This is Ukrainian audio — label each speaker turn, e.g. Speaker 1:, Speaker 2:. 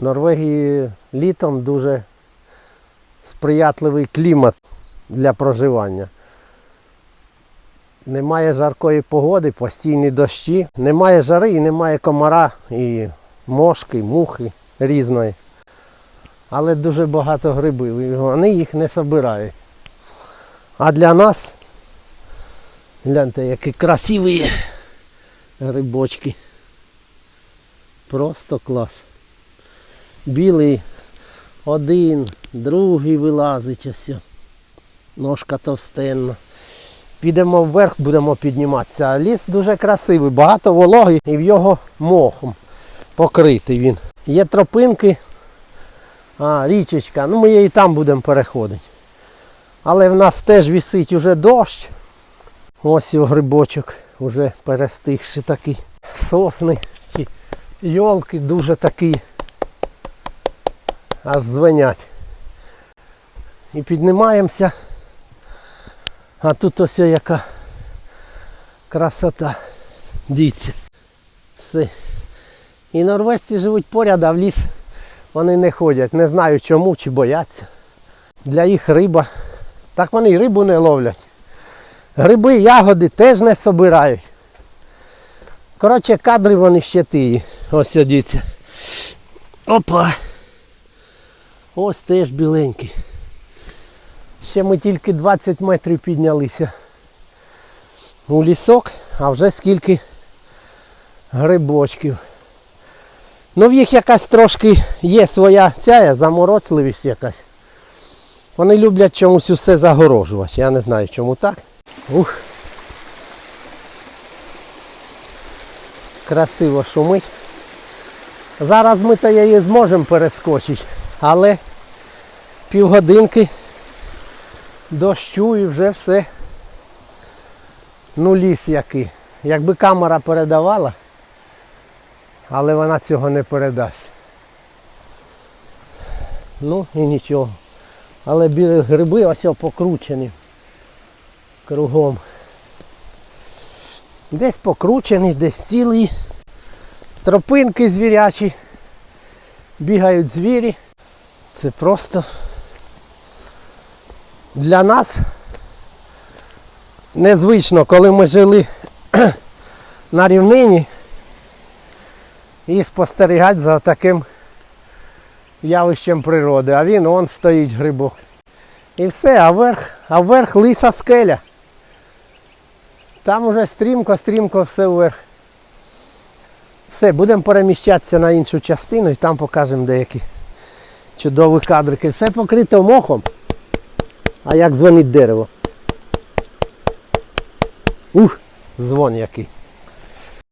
Speaker 1: В Норвегії літом дуже сприятливий клімат для проживання. Немає жаркої погоди, постійні дощі, немає жари і немає комара, і мошки, мухи різної. Але дуже багато грибів, і вони їх не собирають. А для нас, гляньте, які красиві грибочки. Просто клас. Білий один, другий вилазить ось. Ножка товстенна. Підемо вверх, будемо підніматися. Ліс дуже красивий, багато вологи і в його мохом покритий він. Є тропинки, а, річечка, ну ми її там будемо переходити. Але в нас теж висить уже дощ. Ось його грибочок, уже перестигши такий. Сосни чи йолки дуже такі. Аж дзвенять. І піднімаємося. А тут ось яка красота. Дивіться. Все. І норвежці живуть поряд, а в ліс вони не ходять. Не знаю чому чи бояться. Для їх риба. Так вони й рибу не ловлять. Гриби, ягоди теж не собирають. Коротше, кадри вони ще тії. Ось дивіться. Опа. Ось теж біленький. Ще ми тільки 20 метрів піднялися у лісок, а вже скільки грибочків. Ну в їх якась трошки є своя ця заморочливість якась. Вони люблять чомусь усе загорожувати. Я не знаю чому так. Ух. Красиво шумить. Зараз ми та її зможемо перескочити, але півгодинки дощу і вже все. Ну ліс який. Якби камера передавала, але вона цього не передасть. Ну і нічого. Але білі гриби ось покручені кругом. Десь покручені, десь цілі. Тропинки звірячі. Бігають звірі. Це просто для нас незвично, коли ми жили на рівнині і спостерігати за таким явищем природи. А він он стоїть грибок. І все, а вверх, а вверх лиса скеля. Там уже стрімко-стрімко все вверх. Все, будемо переміщатися на іншу частину і там покажемо деякі чудові кадрики. Все покрите мохом. А як дзвонить дерево. Ух, дзвон який.